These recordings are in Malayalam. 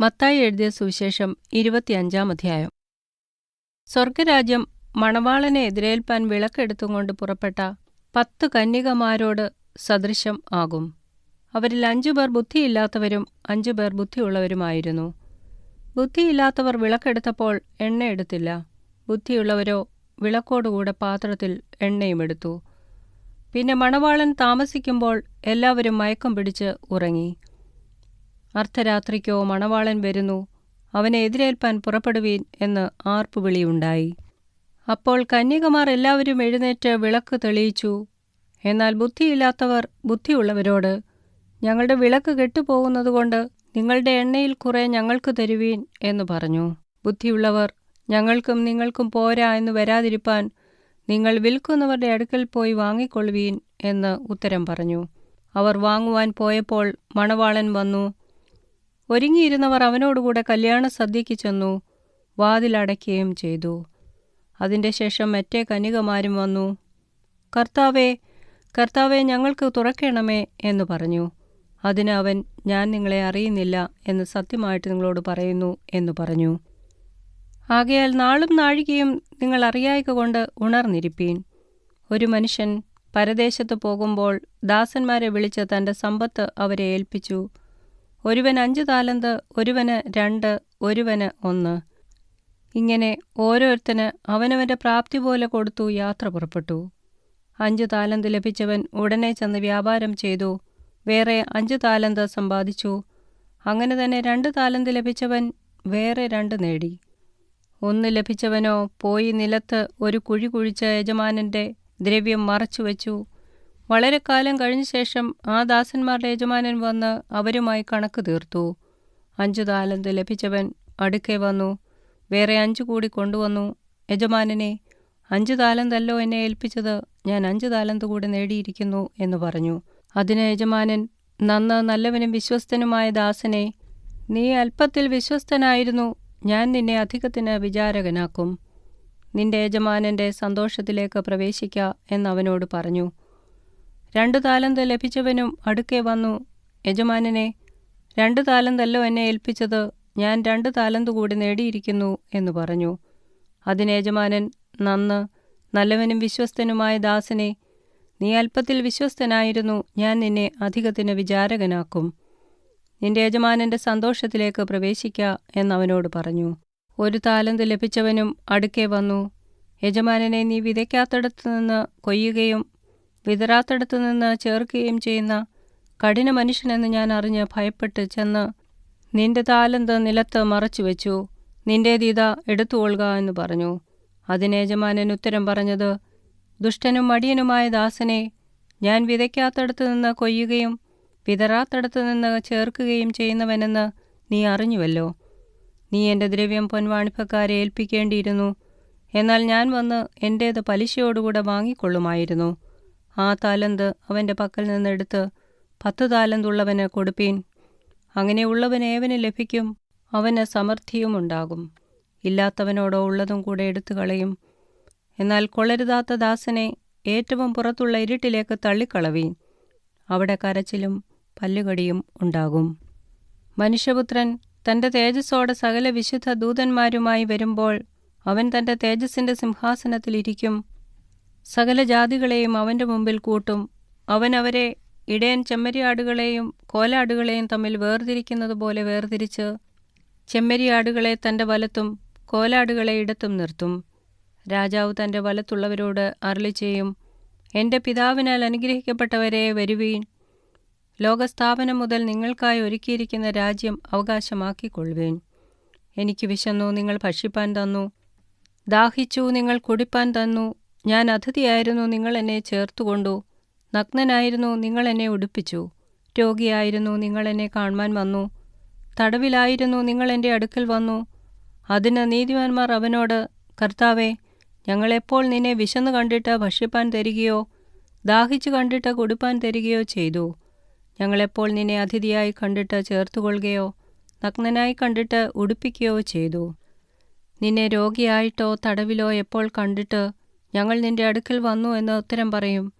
മത്തായി എഴുതിയ സുവിശേഷം ഇരുപത്തിയഞ്ചാം അധ്യായം. സ്വർഗരാജ്യം മണവാളനെ എതിരേൽപ്പാൻ വിളക്കെടുത്തുകൊണ്ട് പുറപ്പെട്ട പത്ത് കന്യകമാരോട് സദൃശം ആകും. അവരിൽ അഞ്ചുപേർ ബുദ്ധിയില്ലാത്തവരും അഞ്ചുപേർ ബുദ്ധിയുള്ളവരുമായിരുന്നു. ബുദ്ധിയില്ലാത്തവർ വിളക്കെടുത്തപ്പോൾ എണ്ണയെടുത്തില്ല ബുദ്ധിയുള്ളവരോ വിളക്കോടുകൂടെ പാത്രത്തിൽ എണ്ണയും എടുത്തു. പിന്നെ മണവാളൻ താമസിക്കുമ്പോൾ എല്ലാവരും മയക്കം പിടിച്ച് ഉറങ്ങി. അർദ്ധരാത്രിക്കോ മണവാളൻ വരുന്നു. അവനെ എതിരേൽപ്പാൻ പുറപ്പെടുവീൻ എന്ന് ആർപ്പുവിളിയുണ്ടായി അപ്പോൾ കന്യകമാർ എല്ലാവരും എഴുന്നേറ്റ് വിളക്ക് തെളിയിച്ചു. എന്നാൽ ബുദ്ധിയില്ലാത്തവർ ബുദ്ധിയുള്ളവരോട് ഞങ്ങളുടെ വിളക്ക് കെട്ടുപോകുന്നതുകൊണ്ട് നിങ്ങളുടെ എണ്ണയിൽ കുറെ ഞങ്ങൾക്ക് തരുവീൻ എന്ന് പറഞ്ഞു. ബുദ്ധിയുള്ളവർ ഞങ്ങൾക്കും നിങ്ങൾക്കും പോരാ എന്ന് വരാതിരിപ്പാൻ നിങ്ങൾ വിൽക്കുന്നവരുടെ അടുക്കൽ പോയി വാങ്ങിക്കൊള്ളുവീൻ എന്ന് ഉത്തരം പറഞ്ഞു. അവർ വാങ്ങുവാൻ പോയപ്പോൾ മണവാളൻ വന്നു. ഒരുങ്ങിയിരുന്നവർ അവനോടുകൂടെ കല്യാണ സദ്യയ്ക്ക് ചെന്നു വാതിലടയ്ക്കുകയും ചെയ്തു. അതിന്റെ ശേഷം മറ്റേ കന്യകമാരും വന്നു കർത്താവേ കർത്താവെ ഞങ്ങൾക്ക് തുറക്കണമേ എന്ന് പറഞ്ഞു. അതിന് അവൻ ഞാൻ നിങ്ങളെ അറിയുന്നില്ല എന്ന് സത്യമായിട്ട് നിങ്ങളോട് പറയുന്നു എന്ന് പറഞ്ഞു. ആകയാൽ നാളും നാഴികയും നിങ്ങൾ അറിയായിക കൊണ്ട് ഉണർന്നിരിപ്പീൻ. ഒരു മനുഷ്യൻ പരദേശത്ത് പോകുമ്പോൾ ദാസന്മാരെ വിളിച്ച് തന്റെ സമ്പത്ത് അവരെ ഏൽപ്പിച്ചു. ഒരുവൻ അഞ്ച് താലന്ത് ഒരുവന് രണ്ട് ഒരുവന് ഒന്ന്. ഇങ്ങനെ ഓരോരുത്തന് അവനവന്റെ പ്രാപ്തി പോലെ കൊടുത്തു യാത്ര പുറപ്പെട്ടു. അഞ്ച് താലന്ത് ലഭിച്ചവൻ ഉടനെ ചെന്ന് വ്യാപാരം ചെയ്തു. വേറെ അഞ്ച് താലന്ത് സമ്പാദിച്ചു. അങ്ങനെ തന്നെ രണ്ട് താലന്ത് ലഭിച്ചവൻ വേറെ രണ്ട് നേടി. ഒന്ന് ലഭിച്ചവനോ പോയി നിലത്ത് ഒരു കുഴി കുഴിച്ച യജമാനന്റെ ദ്രവ്യം മറച്ചു മറച്ചുവെച്ചു. വളരെ കാലം കഴിഞ്ഞ ശേഷം ആ ദാസന്മാരുടെ യജമാനൻ വന്ന് അവരുമായി കണക്ക് തീർത്തു. അഞ്ചു താലന്ത് ലഭിച്ചവൻ അടുക്കെ വന്നു. വേറെ അഞ്ചു കൂടി കൊണ്ടുവന്നു. യജമാനനെ അഞ്ചു താലന്തല്ലോ എന്നെ ഏൽപ്പിച്ചത്. ഞാൻ അഞ്ചു താലന്ത് കൂടി നേടിയിരിക്കുന്നു എന്ന് പറഞ്ഞു. അതിന് യജമാനൻ നന്ന് നല്ലവനും വിശ്വസ്തനുമായ ദാസനെ നീ അല്പത്തിൽ വിശ്വസ്തനായിരുന്നു. ഞാൻ നിന്നെ അധികത്തിന് വിചാരകനാക്കും. നിന്റെ യജമാനന്റെ സന്തോഷത്തിലേക്ക് പ്രവേശിക്ക എന്നവനോട് പറഞ്ഞു. രണ്ടു താലന്ത് ലഭിച്ചവനും അടുക്കെ വന്നു. യജമാനനെ രണ്ടു താലന്തല്ലോ എന്നെ ഏൽപ്പിച്ചത് ഞാൻ രണ്ട് താലന്ത് കൂടി നേടിയിരിക്കുന്നു എന്ന് പറഞ്ഞു. അതിന് യജമാനൻ നന്ന് നല്ലവനും വിശ്വസ്തനുമായ ദാസനെ നീ അല്പത്തിൽ വിശ്വസ്തനായിരുന്നു ഞാൻ നിന്നെ അധികത്തിന് വിചാരകനാക്കും. നിന്റെ യജമാനന്റെ സന്തോഷത്തിലേക്ക് പ്രവേശിക്ക എന്നവനോട് പറഞ്ഞു. ഒരു താലന്ത് ലഭിച്ചവനും അടുക്കെ വന്നു. യജമാനനെ നീ വിതയ്ക്കാത്തടത്തു നിന്ന് കൊയ്യുകയും വിതറാത്തടത്തു നിന്ന് ചേർക്കുകയും ചെയ്യുന്ന കഠിന മനുഷ്യനെന്ന് ഞാൻ അറിഞ്ഞ് ഭയപ്പെട്ട് ചെന്ന് നിന്റെ താലന്ത് നിലത്ത് മറച്ചു വെച്ചു. നിന്റെ ദീത എടുത്തുകൊള്ളുക എന്ന് പറഞ്ഞു. അതിന് യജമാനൻ ഉത്തരം പറഞ്ഞത് ദുഷ്ടനും മടിയനുമായ ദാസനെ ഞാൻ വിതയ്ക്കാത്തടത്തു നിന്ന് കൊയ്യുകയും വിതറാത്തടത്തു നിന്ന് ചേർക്കുകയും ചെയ്യുന്നവനെന്ന് നീ അറിഞ്ഞുവല്ലോ. നീ എന്റെ ദ്രവ്യം പൊൻവാണിപ്പക്കാരെ ഏൽപ്പിക്കേണ്ടിയിരുന്നു. എന്നാൽ ഞാൻ വന്ന് എന്റേത് പലിശയോടുകൂടെ വാങ്ങിക്കൊള്ളുമായിരുന്നു. ആ താലന്ത് അവന്റെ പക്കൽ നിന്നെടുത്ത് പത്ത് താലന്തുള്ളവന് കൊടുപ്പീൻ. അങ്ങനെയുള്ളവന് ഏവന് ലഭിക്കും അവന് സമൃദ്ധിയും ഉണ്ടാകും. ഇല്ലാത്തവനോടോ ഉള്ളതും കൂടെ എടുത്തു കളയും. എന്നാൽ കൊള്ളരുതാത്ത ദാസനെ ഏറ്റവും പുറത്തുള്ള ഇരുട്ടിലേക്ക് തള്ളിക്കളവീൻ. അവിടെ കരച്ചിലും പല്ലുകടിയും ഉണ്ടാകും. മനുഷ്യപുത്രൻ തന്റെ തേജസ്സോടെ സകല വിശുദ്ധ ദൂതന്മാരുമായി വരുമ്പോൾ അവൻ തന്റെ തേജസ്സിന്റെ സിംഹാസനത്തിലിരിക്കും. സകല ജാതികളെയും അവന്റെ മുമ്പിൽ കൂട്ടും. അവൻ അവരെ ഇടയൻ ചെമ്മരിയാടുകളെയും കോലാടുകളെയും തമ്മിൽ വേർതിരിക്കുന്നത് പോലെ വേർതിരിച്ച് ചെമ്മരിയാടുകളെ തന്റെ വലത്തും കോലാടുകളെ ഇടത്തും നിർത്തും. രാജാവ് തന്റെ വലത്തുള്ളവരോട് അരളി ചെയ്യും എന്റെ പിതാവിനാൽ അനുഗ്രഹിക്കപ്പെട്ടവരെ വരുവീൻ. ലോകസ്ഥാപനം മുതൽ നിങ്ങൾക്കായി ഒരുക്കിയിരിക്കുന്ന രാജ്യം അവകാശമാക്കിക്കൊള്ളുവേൻ. എനിക്ക് വിശന്നു നിങ്ങൾ ഭക്ഷിപ്പാൻ തന്നു. ദാഹിച്ചു നിങ്ങൾ കുടിപ്പാൻ തന്നു. ഞാൻ അതിഥിയായിരുന്നു നിങ്ങൾ എന്നെ ചേർത്തുകൊണ്ടു. നഗ്നനായിരുന്നു നിങ്ങൾ എന്നെ ഉടുപ്പിച്ചു. രോഗിയായിരുന്നു നിങ്ങൾ എന്നെ കാണുവാൻ വന്നു. തടവിലായിരുന്നു നിങ്ങൾ എന്റെ അടുക്കൽ വന്നു. അതിന് നീതിമാന്മാർ അവനോട് കർത്താവെ ഞങ്ങളെപ്പോൾ നിന്നെ വിശന്നു കണ്ടിട്ട് ഭക്ഷിപ്പാൻ തരികയോ ദാഹിച്ചു കണ്ടിട്ട് കുടിപ്പാൻ തരികയോ ചെയ്തു. ഞങ്ങളെപ്പോൾ നിന്നെ അതിഥിയായി കണ്ടിട്ട് ചേർത്തുകൊള്ളുകയോ നഗ്നനായി കണ്ടിട്ട് ഉടുപ്പിക്കുകയോ ചെയ്തു. നിന്നെ രോഗിയായിട്ടോ തടവിലോ എപ്പോൾ കണ്ടിട്ട് ഞങ്ങൾ നിന്റെ അടുക്കൽ വന്നു എന്ന് ഉത്തരം പറയും.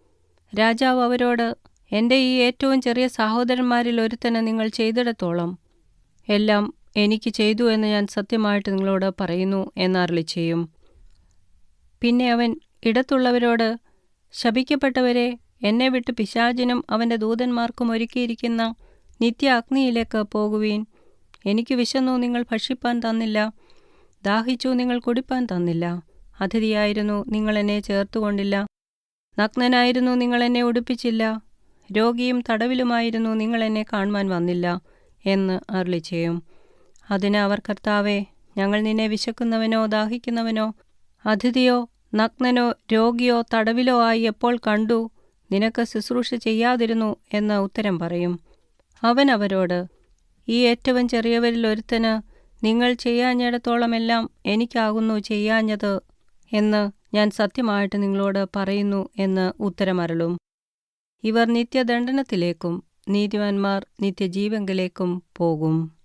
രാജാവ് അവരോട് എന്റെ ഈ ഏറ്റവും ചെറിയ സഹോദരന്മാരിൽ ഒരുത്തനെ നിങ്ങൾ ചെയ്തിടത്തോളം. എല്ലാം എനിക്ക് ചെയ്തു എന്ന് ഞാൻ സത്യമായിട്ട് നിങ്ങളോട് പറയുന്നു എന്നറിളി ചെയ്യും. പിന്നെ അവൻ ഇടത്തുള്ളവരോട് ശപിക്കപ്പെട്ടവരെ എന്നെ വിട്ട് പിശാചിനും അവന്റെ ദൂതന്മാർക്കും ഒരുക്കിയിരിക്കുന്ന നിത്യ അഗ്നിയിലേക്ക് പോകുവീൻ. എനിക്ക് വിശന്നു നിങ്ങൾ ഭക്ഷിപ്പാൻ തന്നില്ല. ദാഹിച്ചു നിങ്ങൾ കുടിപ്പാൻ തന്നില്ല. അതിഥിയായിരുന്നു നിങ്ങൾ എന്നെ ചേർത്തുകൊണ്ടില്ല. നഗ്നനായിരുന്നു നിങ്ങൾ എന്നെ ഉടുപ്പിച്ചില്ല. രോഗിയും തടവിലുമായിരുന്നു നിങ്ങൾ എന്നെ കാണുവാൻ വന്നില്ല എന്ന് അരുളി ചെയ്യും അതിന് അവർ കർത്താവെ ഞങ്ങൾ നിന്നെ വിശക്കുന്നവനോ ദാഹിക്കുന്നവനോ അതിഥിയോ നഗ്നനോ രോഗിയോ തടവിലോ ആയി എപ്പോൾ കണ്ടു? നിനക്ക് ശുശ്രൂഷ ചെയ്യാതിരുന്നു? എന്ന് ഉത്തരം പറയും. അവൻ അവരോട് ഈ ഏറ്റവും ചെറിയവരിൽ ഒരുത്തന് നിങ്ങൾ ചെയ്യാഞ്ഞിടത്തോളമെല്ലാം എനിക്കാകുന്നു ചെയ്യാഞ്ഞത് എന്ന് ഞാൻ സത്യമായിട്ട് നിങ്ങളോട് പറയുന്നു എന്ന് ഉത്തരമരളും. ഇവർ നിത്യദണ്ഡനത്തിലേക്കും നീതിമാന്മാർ നിത്യജീവങ്കിലേക്കും പോകും.